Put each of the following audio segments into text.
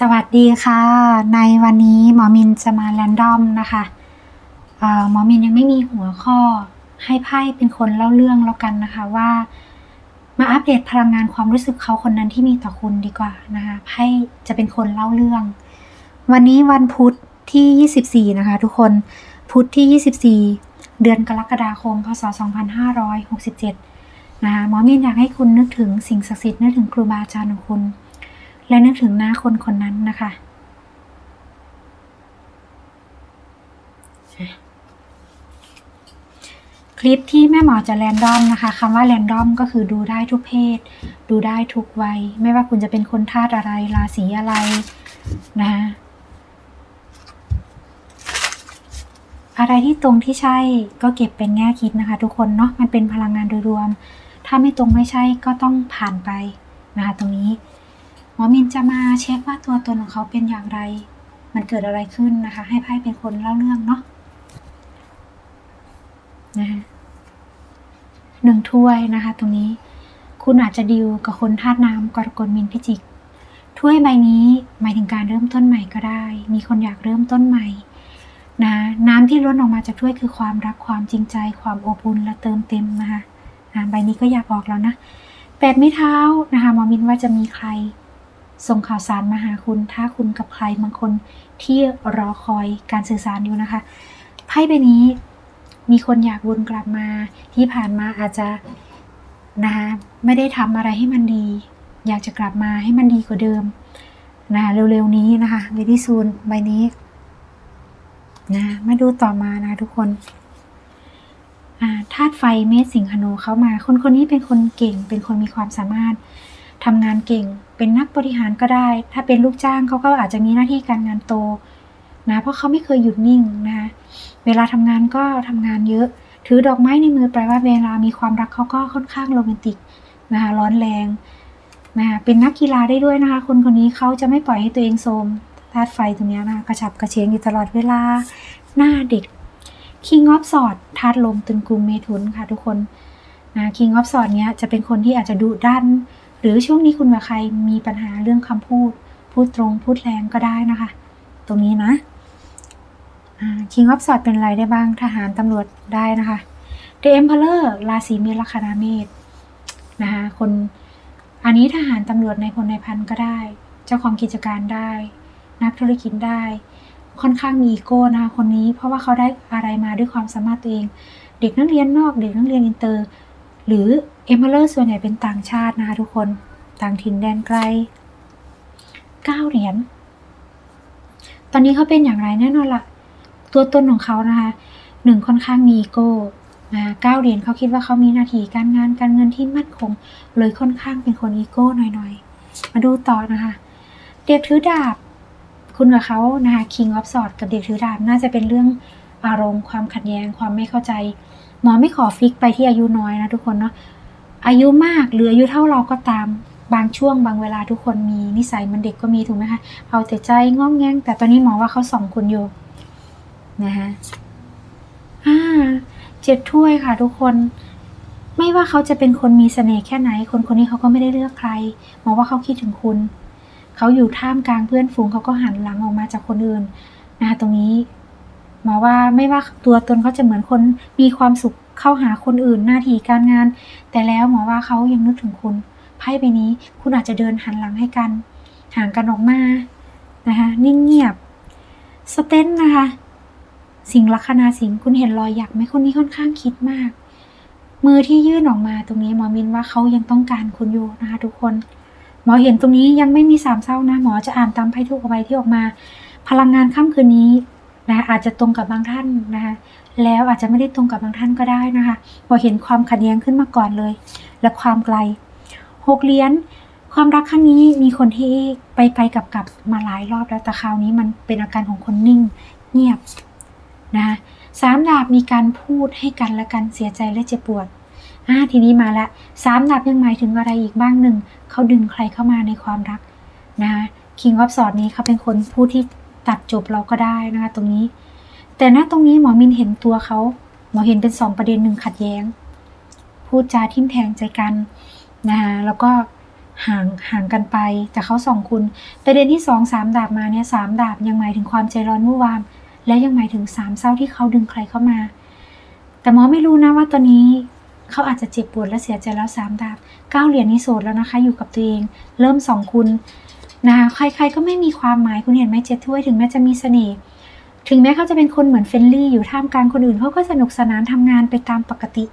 สวัสดีค่ะ ในวันนี้หมอมินจะมาแรนดอมนะคะหมอมินยังไม่มีหัวข้อให้ไพ่เป็นคนเล่าเรื่องแล้วกันนะคะว่า มาอัปเดตพลังงานความรู้สึกเขาคนนั้นที่มีต่อคุณดีกว่านะคะไพ่จะเป็นคนเล่าเรื่อง วันนี้วันพุธที่ 24 นะคะทุกคนพุธที่ 24 เดือนกรกฎาคม พศ 2567 นะคะหมอมินอยากให้คุณนึกถึงสิ่งศักดิ์สิทธิ์นึกถึงครูบาอาจารย์ของคุณ และนึกถึงหน้าคนคนนั้นนะคะคลิปที่แม่หมอจะแรนดอมนะคะคำว่าแรนดอมก็คือดูได้ทุกเพศ ดูได้ทุกวัย ไม่ว่าคุณจะเป็นคนธาตุอะไร ราศีอะไรนะคะอะไรที่ตรงที่ใช่ก็เก็บเป็นแง่คิดนะคะ ทุกคนเนาะมันเป็นพลังงานโดยรวม ถ้าไม่ตรงไม่ใช่ก็ต้องผ่านไปนะคะตรงนี้ หมอมินจะมาเช็คว่าตัวตนของเขาเป็นอย่างไร มันเกิดอะไรขึ้นนะคะ ให้ไพ่เป็นคนเล่าเรื่องเนาะนะคะหนึ่งถ้วยนะคะ ตรงนี้ คุณอาจจะดิวกับคนธาตุน้ำกรกฎมินพิจิก ถ้วยใบนี้หมายถึงการเริ่มต้นใหม่ก็ได้ มีคนอยากเริ่มต้นใหม่นะน้ำที่ล้นออกมาจากถ้วยคือความรักความจริงใจ ความอบอุ่นและเติมเต็มนะคะใบนี้ก็อยากออกแล้วนะแปดไม้เท้านะคะหมอมินว่าจะมีใคร ส่งข่าวสารมาหาคุณ ถ้าคุณกับใครบางคนที่รอคอยการสื่อสารอยู่นะคะไพ่ใบนี้มีคนอยากวนกลับมาที่ผ่านมาอาจจะนะคะไม่ได้ทำอะไรให้มันดี อยากจะกลับมาให้มันดีกว่าเดิมนะคะเร็วๆนี้นะคะเวดี้ซูนใบนี้นะมาดูต่อมานะทุกคนธาตุไฟเมษสิงหนูเข้ามา คนคนนี้เป็นคนเก่งเป็นคนมีความสามารถ ทำงานเก่ง เป็นนักบริหารก็ได้ ถ้าเป็นลูกจ้างเขาก็อาจจะมีหน้าที่การงานโตนะเพราะเขาไม่เคยหยุดนิ่งนะคะเวลาทำงานก็ทำงานเยอะ ถือดอกไม้ในมือแปลว่าเวลามีความรักเขาก็ค่อนข้างโรแมนติกนะคะร้อนแรงนะคะเป็นนักกีฬาได้ด้วยนะคะ คนคนนี้เขาจะไม่ปล่อยให้ตัวเองโทรมธาตุไฟตรงนี้นะคะกระฉับกระเฉงอยู่ตลอดเวลาหน้าเด็ก King of Swords ธาตุลมตึงกรุงเมถุนค่ะทุกคนนะ King of Swords เนี้ยจะเป็นคนที่อาจจะดุดัน หรือช่วงนี้คุณกับใครมีปัญหาเรื่องคำพูด พูดตรงพูดแรงก็ได้นะคะ ตรงนี้นะคิงออฟสอดเป็นอะไรได้บ้างทหารตำรวจได้นะคะ The Emperor ราศีเมษลัคนาเมษนะคะคนอันนี้ทหารตำรวจในพลในพันก็ได้ เจ้าของกิจการได้ นักธุรกิจได้ ค่อนข้างมีอีโก้นะคะคนนี้เพราะว่าเขาได้อะไรมาด้วยความสามารถตัวเอง เด็กนักเรียนนอก เด็กนักเรียนอินเตอร์ หรือเอมเ r อร์ส่วนใหญ่เป็นต่างชาตินะคะทุกคนต่างถิ่นแดนไกลเก้าเหรียญตอนนี้เขาเป็นอย่างไรแน่นอนละตัวตนของเขานะคะหนึ่งค่อนข้างมีอีโก้นะเก้าเหรียญเขาคิดว่าเขามีหน้าที่การงานการเงินที่มั่นคง เลยค่อนข้างเป็นคนอีโก้หน่อยๆ มาดูต่อนะคะ เด็กถือดาบ คุณกับเขานะคะ King of Swords กับเด็กถือดาบน่าจะเป็นเรื่องอารมณ์ความขัดแย้งความไม่เข้าใจ หมอไม่ขอฟิกไปที่อายุน้อยนะทุกคนเนาะอายุมากหรืออายุเท่าเราก็ตามบางช่วงบางเวลาทุกคนมีนิสัยมันเด็กก็มีถูกไหมคะเอาแต่ใจง้องแงงแต่ตอนนี้หมอว่าเขาสองคนอยู่นะคะอ่าเจ็ดถ้วยค่ะ ทุกคนไม่ว่าเขาจะเป็นคนมีเสน่ห์แค่ไหน คนคนนี้เขาก็ไม่ได้เลือกใครหมอว่าเขาคิดถึงคุณ เขาอยู่ท่ามกลางเพื่อนฝูงเขาก็หันหลังออกมาจากคนอื่นนะคะตรงนี้ มอว่าไม่ว่าตัวตนเขาจะเหมือนคนมีความสุขเข้าหาคนอื่นหน้าที่การงาน แต่แล้วหมอว่าเขายังนึกถึงคุณไพ่ใบนี้คุณอาจจะเดินหันหลังให้กัน ห่างกันออกมานะคะนิ่งเงียบสเตนนะคะ สิงลัคนาสิงคุณเห็นรอยหยักไหมคนนี้ค่อนข้างคิดมาก มือที่ยื่นออกมาตรงนี้หมอมินว่าเขายังต้องการคุณอยู่นะคะทุกคนหมอเห็นตรงนี้ยังไม่มีสามเศร้านะหมอจะอ่านตามไพ่ทุกใบที่ออกมา พลังงานค่ำคืนนี้ นะอาจจะตรงกับบางท่านนะคะแล้วอาจจะไม่ได้ตรงกับบางท่านก็ได้นะคะพอเห็นความขัดแย้งขึ้นมาก่อนเลย และความไกลหกเหรียญความรักครั้งนี้มีคนที่ไปไปกับกับมาหลายรอบแล้วแต่คราวนี้มันเป็นอาการของคนนิ่งเงียบนะคะสามดาบมีการพูดให้กันและกันเสียใจและเจ็บปวดอ่าทีนี้มาละสามดาบยังหมายถึงอะไรอีกบ้างหนึ่งเขาดึงใครเข้ามาในความรักนะคะ King of Swords นี้เขาเป็นคนผู้ที่ ตัดจบเราก็ได้นะคะ ตรงนี้ แต่ณตรงนี้หมอมินเห็นตัวเขาหมอเห็นเป็นสองประเด็นหนึ่งขัดแย้ง พูดจาทิมแทงใจกันนะคะแล้วก็ห่างห่างกันไปแต่เขาสองคุณประเด็นที่สองสามดาบมาเนี่ยสามดาบยังหมายถึงความใจร้อนวุ่นวาม และยังหมายถึงสามเศร้าที่เขาดึงใครเข้ามา แต่หมอไม่รู้นะว่าตอนนี้เขาอาจจะเจ็บปวดและเสียใจแล้วสามดาบเก้าเหรียญนี้โสดแล้วนะคะ อยู่กับตัวเอง เริ่มสองคุณ นะคะใครๆก็ไม่มีความหมายคุณเห็นไหมเจ็ดถ้วยถึงแม้จะมีเสน่ห์ถึงแม้เขาจะเป็นคนเหมือนเฟนลี่อยู่ท่ามกลางคนอื่นเขาก็สนุกสนานทำงานไปตามปกติ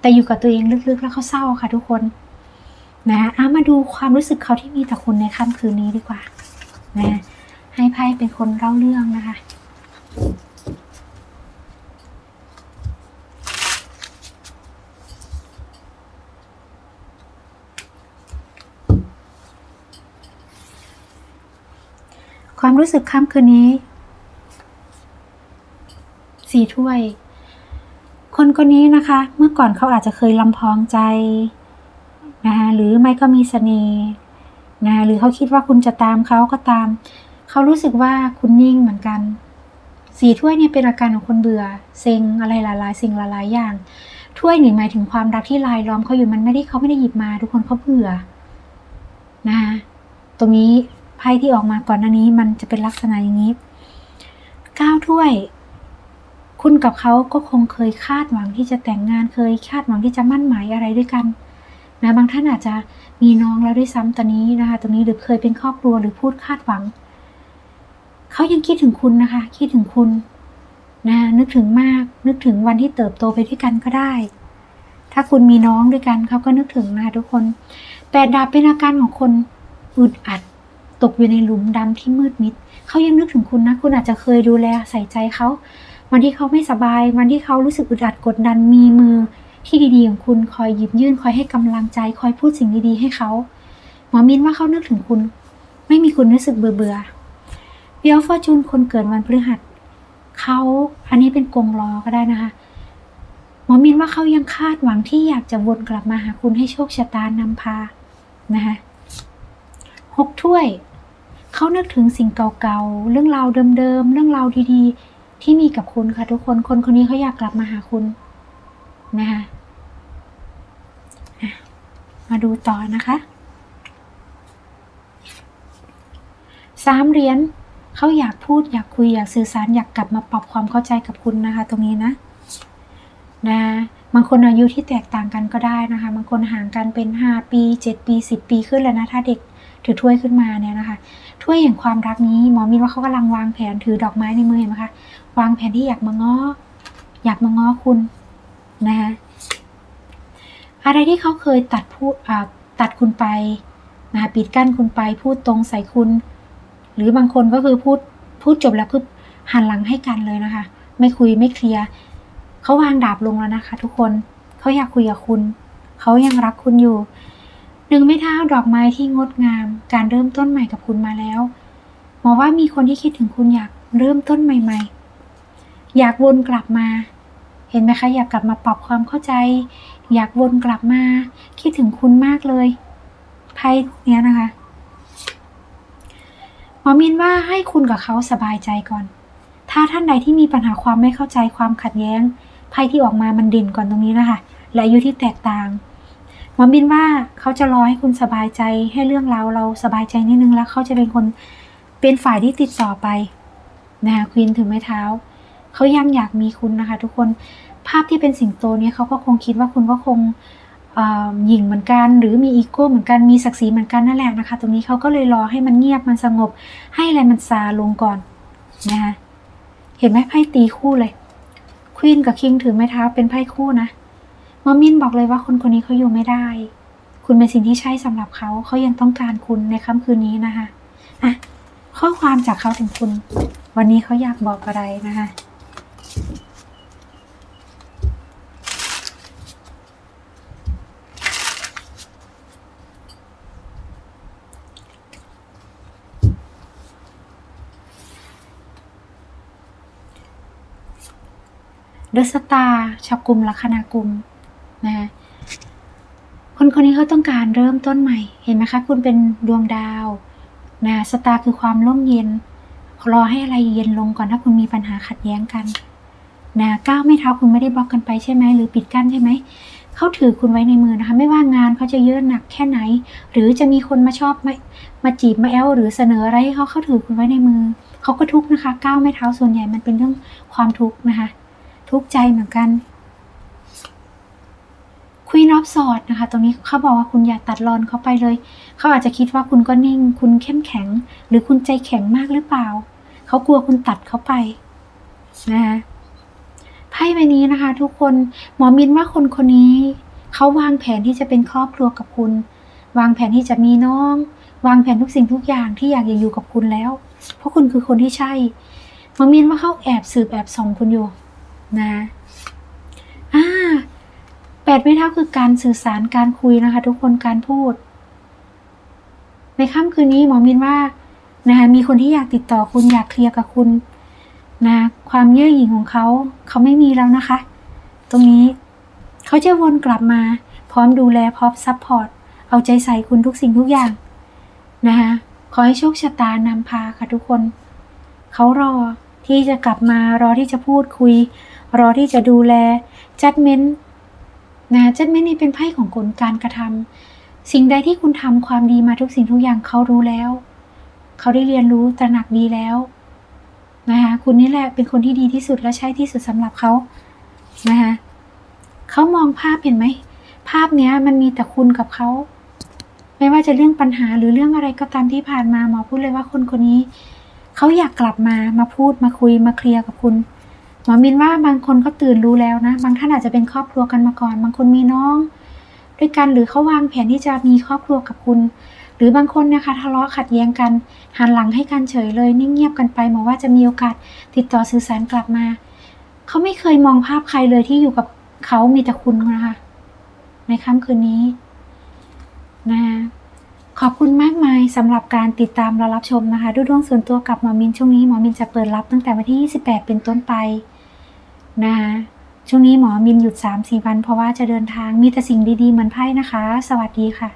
แต่อยู่กับตัวเองลึกๆ แล้วเขาเศร้าค่ะทุกคนนะอะมาดูความรู้สึกเขาที่มีต่อคุณในค่ำคืนนี้ดีกว่านะให้ไพ่เป็นคนเล่าเรื่องนะคะ ความรู้สึกค่ำคืนนี้สี่ถ้วย คนคนนี้นะคะ เมื่อก่อนเขาอาจจะเคยลำพองใจนะคะหรือไม่ก็มีเสน่ห์นะหรือเขาคิดว่าคุณจะตามเขาก็ตาม เขารู้สึกว่าคุณนิ่งเหมือนกันสีถ้วยเนี่ยเป็นอาการของคนเบื่อ เซ็งอะไรหลายๆสิ่งหลายๆอย่าง ถ้วยหนึ่งหมายถึงความรักที่ลายล้อมเขาอยู่มันไม่ได้เขาไม่ได้หยิบมา ทุกคนเขาเบื่อนะะตรงนี้ พ่ที่ออกมาก่อนหน้านี้มันจะเป็นลักษณะอย่างนี้ก้าถ้วย คุณกับเขาก็คงเคยคาดหวังที่จะแต่งงานเคยคาดหวังที่จะมั่นหมายอะไรด้วยกันนะบางท่านอาจจะมีน้องแล้วด้วยซ้ำตอนนี้นะคะตรงนี้หรือเคยเป็นครอบครัวหรือพูดคาดหวังเขายังคิดถึงคุณนะคะ คิดถึงคุณนะนึกถึงมาก นึกถึงวันที่เติบโตไปด้วยกันก็ได้ ถ้าคุณมีน้องด้วยกันเขาก็นึกถึงนะคะทุกคนแปดดาบเป็นอาการของคนอึดอัด ตกอยู่ในหลุมดำที่มืดมิด เขายังนึกถึงคุณนะ คุณอาจจะเคยดูแลใส่ใจเขา วันที่เขาไม่สบาย วันที่เขารู้สึกอึดอัดกดดัน มีมือที่ดีๆของคุณคอยหยิบยื่น คอยให้กำลังใจ คอยพูดสิ่งดีๆให้เขา หมอมินว่าเขานึกถึงคุณ ไม่มีคุณรู้สึกเบื่อเบื่อเบียลฟอร์จูนคนเกิดวันพฤหัส เขาอันนี้เป็นกงล้อก็ได้นะคะหมอมินว่าเขายังคาดหวังที่อยากจะวนกลับมาหาคุณให้โชคชะตานำพานะคะ หกถ้วย เขานึกถึงสิ่งเก่าๆ เรื่องราวเดิมๆ เรื่องราวดีๆ ที่มีกับคุณค่ะทุกคน คนคนนี้เขาอยากกลับมาหาคุณนะคะมาดูต่อนะคะสามเหรียญเขาอยากพูดอยากคุยอยากสื่อสารอยากกลับมาปรับความเข้าใจกับคุณนะคะ ตรงนี้นะนะ บางคนอายุที่แตกต่างกันก็ได้นะคะ บางคนห่างกันเป็นห้าปีเจ็ดปีสิบปีขึ้นแล้วนะ ถ้าเด็กถือถ้วยขึ้นมาเนี่ยนะคะ ถ้วยแห่งความรักนี้หมอมินว่าเขากำลังวางแผนถือดอกไม้ในมือเห็นไหมคะ วางแผนที่อยากมาง้อ อยากมาง้อคุณนะคะอะไรที่เขาเคยตัดพูดตัดคุณไปนะคะปิดกั้นคุณไปพูดตรงใส่คุณ หรือบางคนก็คือพูดพูดจบแล้วคือหันหลังให้กันเลยนะคะ ไม่คุยไม่เคลียร์ เขาวางดาบลงแล้วนะคะ ทุกคนเขาอยากคุยกับคุณ เขายังรักคุณอยู่ หนึ่งไม่เท้าดอกไม้ที่งดงาม การเริ่มต้นใหม่กับคุณมาแล้วหมอว่ามีคนที่คิดถึงคุณอยากเริ่มต้นใหม่ ๆ อยากวนกลับมา เห็นไหมคะ อยากกลับมาปรับความเข้าใจ อยากวนกลับมา คิดถึงคุณมากเลยไพ่เนี้ยนะคะหมอมินว่าให้คุณกับเขาสบายใจก่อน ถ้าท่านใดที่มีปัญหาความไม่เข้าใจความขัดแย้ง ไพ่ที่ออกมามันด่นก่อนตรงนี้นะคะและอายุที่แตกต่างหมอมินว่าเขาจะรอให้คุณสบายใจให้เรื่องเราเราสบายใจนิดนึงแล้วเขาจะเป็นคนเป็นฝ่ายที่ติดต่อไปนะคะควีนถือไม้เท้าเขายังอยากมีคุณนะคะ ทุกคนภาพที่เป็นสิงโตเนี่ยเขาก็คงคิดว่าคุณก็คงหยิ่งเหมือนกัน หรือมีอีโก้เหมือนกันมีศักดิ์ศรีเหมือนกันนั่นแหละนะคะ ตรงนี้เขาก็เลยรอให้มันเงียบมันสงบ ให้อะไรมันซาลงก่อนนะคะเห็นไหมไพ่ตีคู่เลย ควีนกับคิงถือไม้เท้าเป็นไพ่คู่นะมอมินบอกเลยว่าคนคนนี้เขาอยู่ไม่ได้ คุณเป็นสิ่งที่ใช่สำหรับเขาเขายังต้องการคุณในค่ำคืนนี้นะคะอะข้อความจากเขาถึงคุณ วันนี้เขาอยากบอกอะไรนะคะ เดอะสตาร์ชาวกลุ่มลัคนากุมนะคนคนนี้เขาต้องการเริ่มต้นใหม่ เห็นไหมคะ คุณเป็นดวงดาวนะสตาร์คือความร่มเย็น รอให้อะไรเย็นลงก่อนถ้าคุณมีปัญหาขัดแย้งกันนะก้าวไม่เท้าคุณไม่ได้บล็อกกันไปใช่ไหมหรือปิดกั้นใช่ไหมเขาถือคุณไว้ในมือนะคะ ไม่ว่างานเขาจะเยอะหนักแค่ไหน หรือจะมีคนมาชอบมามาจีบมาแอลหรือเสนออะไรให้เขาเขาถือคุณไว้ในมือเขาก็ทุกข์นะคะ ก้าวไม่เท้าส่วนใหญ่มันเป็นเรื่องความทุกข์นะคะ ทุกข์ใจเหมือนกันคุยนอบสอดนะคะ ตรงนี้เขาบอกว่าคุณอย่าตัดรอนเขาไปเลย เขาอาจจะคิดว่าคุณก็นิ่ง คุณเข้มแข็ง หรือคุณใจแข็งมากหรือเปล่า เขากลัวคุณตัดเขาไปนะคะไพ่ใบนี้นะคะ ทุกคนหมอมินว่าคนคนนี้ เขาวางแผนที่จะเป็นครอบครัวกับคุณ วางแผนที่จะมีน้อง วางแผนทุกสิ่งทุกอย่างที่อยากจะอยู่กับคุณแล้ว เพราะคุณคือคนที่ใช่หมอมินว่าเขาแอบสืบแอบส่องคุณอยู่ นะอ่าแปดไม้เท้าคือการสื่อสารการคุยนะคะ ทุกคนการพูด ในค่ำคืนนี้หมอมินว่านะคะมีคนที่อยากติดต่อคุณอยากเคลียร์กับคุณนะความเย่อหยิ่งของเขา เขาไม่มีแล้วนะคะ ตรงนี้เขาจะวนกลับมา พร้อมดูแลพร้อมซัพพอร์ตเอาใจใส่คุณทุกสิ่งทุกอย่างนะคะขอให้โชคชะตานำพาค่ะทุกคน เขารอที่จะกลับมารอที่จะพูดคุย รอที่จะดูแลจัดเม้นนะจัดเม้นนี่เป็นไพ่ของผลการกระทำสิ่งใดที่คุณทำความดีมาทุกสิ่งทุกอย่างเขารู้แล้ว เขาได้เรียนรู้ตระหนักดีแล้วนะคะคุณนี่แหละเป็นคนที่ดีที่สุดและใช่ที่สุดสำหรับเขานะคะเขามองภาพเห็นไหมภาพเนี้ยมันมีแต่คุณกับเขาไม่ว่าจะเรื่องปัญหาหรือเรื่องอะไรก็ตามที่ผ่านมาหมอพูดเลยว่าคนคนนี้ เขาอยากกลับมามาพูดมาคุยมาเคลียร์กับคุณ หมอมินว่าบางคนก็ตื่นรู้แล้วนะ บางท่านอาจจะเป็นครอบครัวกันมาก่อน บางคนมีน้อง ด้วยกันหรือเขาวางแผนที่จะมีครอบครัวกับคุณ หรือบางคนนะคะทะเลาะขัดแย้งกันหันหลังให้กันเฉยเลยนิ่งเงียบกันไปหมอว่าจะมีโอกาสติดต่อสื่อสารกลับมาเขาไม่เคยมองภาพใครเลยที่อยู่กับเขามีแต่คุณนะคะ ในค่ำคืนนี้นะขอบคุณมากมายสำหรับการติดตามและรับชมนะคะดูดวงส่วนตัวกับหมอมินช่วงนี้หมอมินจะเปิดรับตั้งแต่วันที่ 28 เป็นต้นไป นะคะช่วงนี้หมอมินหยุด3-4วันเพราะว่าจะเดินทางมีแต่สิ่งดีๆเหมือนไพ่นะคะ สวัสดีค่ะ